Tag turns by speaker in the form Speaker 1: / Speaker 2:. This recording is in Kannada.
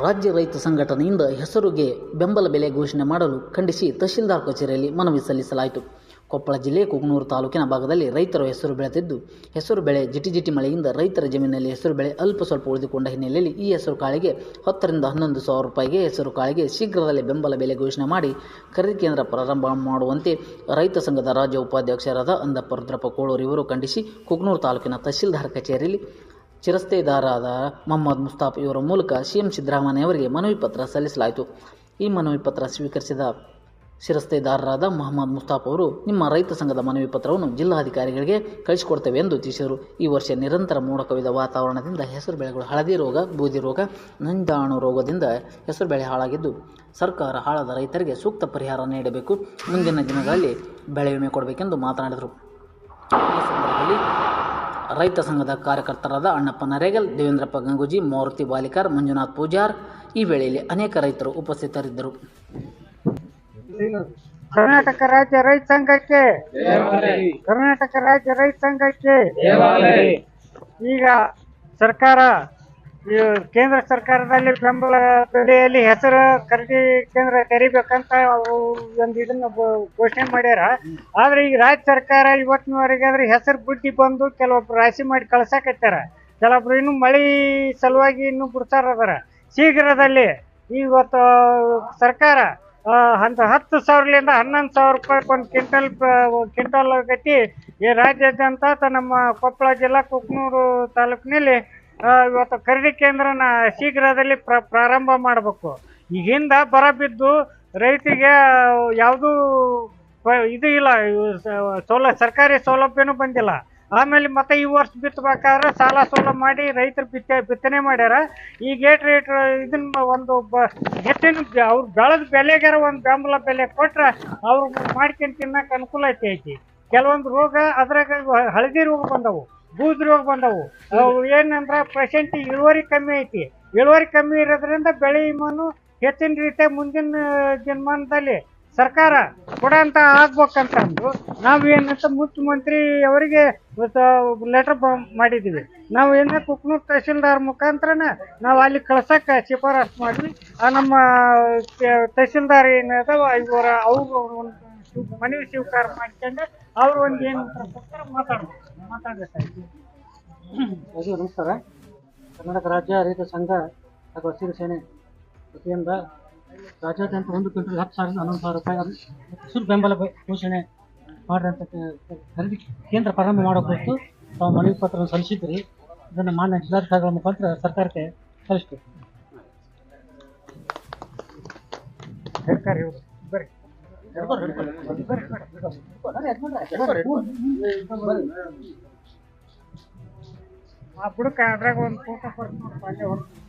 Speaker 1: ರಾಜ್ಯ ರೈತ ಸಂಘಟನೆಯಿಂದ ಹೆಸರುಗೆ ಬೆಂಬಲ ಬೆಲೆ ಘೋಷಣೆ ಮಾಡಲು ಖಂಡಿಸಿ ತಹಶೀಲ್ದಾರ್ ಕಚೇರಿಯಲ್ಲಿ ಮನವಿ ಸಲ್ಲಿಸಲಾಯಿತು. ಕೊಪ್ಪಳ ಜಿಲ್ಲೆ ಕುಗ್ನೂರು ತಾಲೂಕಿನ ಭಾಗದಲ್ಲಿ ರೈತರು ಹೆಸರು ಬೆಳೆದಿದ್ದು, ಹೆಸರು ಬೆಳೆ ಜಿಟಿಜಿಟಿ ಮಳೆಯಿಂದ ರೈತರ ಜಮೀನಿನಲ್ಲಿ ಹೆಸರು ಬೆಳೆ ಅಲ್ಪ ಸ್ವಲ್ಪ ಉಳಿದುಕೊಂಡ ಹಿನ್ನೆಲೆಯಲ್ಲಿ ಈ ಹೆಸರು ಕಾಳಿಗೆ ಹತ್ತರಿಂದ ಹನ್ನೊಂದು ಸಾವಿರ ರೂಪಾಯಿಗೆ ಹೆಸರು ಕಾಳಿಗೆ ಶೀಘ್ರದಲ್ಲೇ ಬೆಂಬಲ ಬೆಲೆ ಘೋಷಣೆ ಮಾಡಿ ಖರೀದಿ ಕೇಂದ್ರ ಪ್ರಾರಂಭ ಮಾಡುವಂತೆ ರೈತ ಸಂಘದ ರಾಜ್ಯ ಉಪಾಧ್ಯಕ್ಷರಾದ ಅಂದಪ್ಪ ರುದ್ರಪ್ಪ ಕೋಳೂರು ಇವರು ಖಂಡಿಸಿ ಕುಗ್ನೂರು ತಾಲೂಕಿನ ತಹಶೀಲ್ದಾರ್ ಕಚೇರಿಯಲ್ಲಿ ಚಿರಸ್ತೆದಾರರಾದ ಮೊಹಮ್ಮದ್ ಮುಸ್ತಾಫ್ ಇವರ ಮೂಲಕ ಸಿಎಂ ಸಿದ್ದರಾಮಯ್ಯ ಅವರಿಗೆ ಮನವಿ ಪತ್ರ ಸಲ್ಲಿಸಲಾಯಿತು. ಈ ಮನವಿ ಪತ್ರ ಸ್ವೀಕರಿಸಿದ ಶಿರಸ್ತೇದಾರರಾದ ಮೊಹಮ್ಮದ್ ಮುಸ್ತಾಫ್ ಅವರು, ನಿಮ್ಮ ರೈತ ಸಂಘದ ಮನವಿ ಪತ್ರವನ್ನು ಜಿಲ್ಲಾಧಿಕಾರಿಗಳಿಗೆ ಕಳಿಸಿಕೊಡ್ತೇವೆ ಎಂದು ತಿಳಿಸಿದರು. ಈ ವರ್ಷ ನಿರಂತರ ಮೋಡ ಕವಿದ ವಾತಾವರಣದಿಂದ ಹೆಸರು ಬೆಳೆಗಳು ಹಳದಿ ರೋಗ, ಬೂದಿ ರೋಗ ನಂಜಾಣು ರೋಗದಿಂದ ಹೆಸರು ಬೆಳೆ ಹಾಳಾಗಿದ್ದು, ಸರ್ಕಾರ ಹಾಳಾದ ರೈತರಿಗೆ ಸೂಕ್ತ ಪರಿಹಾರ ನೀಡಬೇಕು. ಮುಂದಿನ ದಿನಗಳಲ್ಲಿ ಬೆಳೆ ವಿಮೆ ಕೊಡಬೇಕೆಂದು ಮಾತನಾಡಿದರು. ಈ ಸಂದರ್ಭದಲ್ಲಿ ರೈತ ಸಂಘದ ಕಾರ್ಯಕರ್ತರಾದ ಅಣ್ಣಪ್ಪ ನರೇಗಲ್, ದೇವೇಂದ್ರಪ್ಪ ಗಂಗೂಜಿ, ಮಾರುತಿ ಬಾಲಿಕಾರ್, ಮಂಜುನಾಥ್ ಪೂಜಾರ್ ಈ ವೇಳೆಯಲ್ಲಿ ಅನೇಕ ರೈತರು ಉಪಸ್ಥಿತರಿದ್ದರು.
Speaker 2: ಕರ್ನಾಟಕ ರಾಜ್ಯ ರೈತ ಸಂಘಕ್ಕೆ, ಕರ್ನಾಟಕ ರಾಜ್ಯ ರೈತ ಸಂಘಕ್ಕೆ, ಈಗ ಸರ್ಕಾರ ಕೇಂದ್ರ ಸರ್ಕಾರದಲ್ಲಿ ಬೆಂಬಲ ಬೆಲೆಯಲ್ಲಿ ಹೆಸರು ಖರೀದಿ ಕೇಂದ್ರ ತೆರಿಬೇಕಂತ ಒಂದು ಇದನ್ನ ಘೋಷಣೆ ಮಾಡ್ಯಾರ. ಆದ್ರೆ ಈಗ ರಾಜ್ಯ ಸರ್ಕಾರ ಇವತ್ತಿನವರೆಗೆ ಆದ್ರೆ ಹೆಸರು ಬುದ್ಧಿ ಬಂದು ಕೆಲವೊಬ್ರು ರಾಶಿ ಮಾಡಿ ಕಳ್ಸಕತ್ತಾರ ಕೆಲವೊಬ್ರು ಇನ್ನು ಮಳಿ ಸಲುವಾಗಿ ಇನ್ನು ಬಿಡ್ತಾರ ಅದರ. ಶೀಘ್ರದಲ್ಲಿ ಇವತ್ತು ಸರ್ಕಾರ ಅಂತ ಹತ್ತು ಸಾವಿರಲಿಂದ ಹನ್ನೊಂದು ಸಾವಿರ ರೂಪಾಯಿ ಒಂದು ಕ್ವಿಂಟಲ್ ಕ್ವಿಂಟಲ್ ಗತಿ ಈ ರಾಜ್ಯಾದ್ಯಂತ ನಮ್ಮ ಕೊಪ್ಪಳ ಜಿಲ್ಲಾ ಕುಕ್ನೂರು ತಾಲೂಕಿನಲ್ಲಿ ಇವತ್ತು ಖರೀದಿ ಕೇಂದ್ರನ ಶೀಘ್ರದಲ್ಲಿ ಪ್ರ, ಪ್ರಾರಂಭ ಮಾಡಬೇಕು. ಈಗಿಂದ ಬರ ಬಿದ್ದು ರೈತರಿಗೆ ಯಾವುದೂ ಇದು ಇಲ್ಲ ಸೌಲ, ಸರ್ಕಾರಿ ಸೌಲಭ್ಯನೂ ಬಂದಿಲ್ಲ. ಆಮೇಲೆ ಮತ್ತೆ ಈ ವರ್ಷ ಬಿತ್ತಬೇಕಾದ್ರೆ ಸಾಲ ಸೋಲ ಮಾಡಿ ರೈತರು ಬಿತ್ತೆ, ಬಿತ್ತನೆ ಮಾಡ್ಯಾರ. ಈ ಗೇಟ್ ರೇಟ್ ಇದನ್ನ ಒಂದು ಹೆಚ್ಚಿನ ಅವ್ರು ಬೆಳೆದ ಬೆಲೆಗಾರ ಒಂದು ಬೆಂಬಲ ಬೆಲೆ ಕೊಟ್ರೆ ಅವ್ರು ಮಾಡ್ಕೊಂಡು ತಿನ್ನಕ್ಕೆ ಅನುಕೂಲ ಐತಿ ಐತಿ. ಕೆಲವೊಂದು ರೋಗ ಅದ್ರಾಗ ಹಳದಿ ರೋಗ ಬಂದವು. ಬೂದ್ ರೋಗ ಬಂದವು. ಅವು ಏನಂದ್ರೆ ಪ್ರೆಸೆಂಟ್ ಇಳುವರಿ ಕಮ್ಮಿ ಐತಿ. ಇಳುವರಿ ಕಮ್ಮಿ ಇರೋದ್ರಿಂದ ಬೆಳೆ ವಿಮಾನು ಹೆಚ್ಚಿನ ರೀತಿಯ ಮುಂದಿನ ಜನ್ಮಾನದಲ್ಲಿ ಸರ್ಕಾರ ಕೊಡಂತ ಆಗ್ಬೇಕಂತಂದು ನಾವು ಏನಂತ ಮುಖ್ಯಮಂತ್ರಿ ಅವರಿಗೆ ಲೆಟರ್ ಮಾಡಿದ್ದೀವಿ ನಾವು ಏನ ಕುಕ್ನೂರ್ ತಹಶೀಲ್ದಾರ್ ಮುಖಾಂತರನ ನಾವು ಅಲ್ಲಿ ಕಳ್ಸಕ್ಕೆ ಶಿಫಾರಸ್ ಮಾಡಿ ಆ ನಮ್ಮ ತಹಶೀಲ್ದಾರ್ ಏನದವ ಇವರ ಅವ್ರು ಮನವಿ ಸ್ವೀಕಾರ ಮಾಡ್ಕೊಂಡು ಅವ್ರು ಒಂದು ಏನು ಮಾತಾಡ್ಬೇಕು
Speaker 3: ಅದು ನಮಸ್ಕಾರ ಕರ್ನಾಟಕ ರಾಜ್ಯ ರೈತ ಸಂಘ ಹಾಗೂ ಹಸಿರು ಸೇನೆ ವತಿಯಿಂದ ರಾಜ್ಯಾದ್ಯಂತ ಒಂದು ಕ್ವಿಂಟಲ್ ಹತ್ತು ಸಾವಿರದ ಹನ್ನೊಂದು ಸಾವಿರ ರೂಪಾಯಿ ಹಸಿರು ಬೆಂಬಲ ಘೋಷಣೆ ಮಾಡಿದಂಥ ಖರೀದಿ ಕೇಂದ್ರ ಪ್ರಾರಂಭ ಮಾಡೋ ಕುರಿತು ತಾವು ಮನವಿ ಪತ್ರವನ್ನು ಸಲ್ಲಿಸಿದ್ರಿ ಇದನ್ನು ಮಾನ್ಯ ಜಿಲ್ಲಾಧಿಕಾರಿಗಳ ಮುಖಾಂತರ ಸರ್ಕಾರಕ್ಕೆ ಸಲ್ಲಿಸ್ತು
Speaker 2: ಸರ್ಕಾರ ಹೇಳಿ ಬರ್ರಿ ಆ ಬುಡಕ ಅದ್ರಾಗ ಒಂದು ಫೋಟೋ ಕೊಡ್ತೀನಿ ಅಲ್ಲೇ ಹೊಡ್ತೀನಿ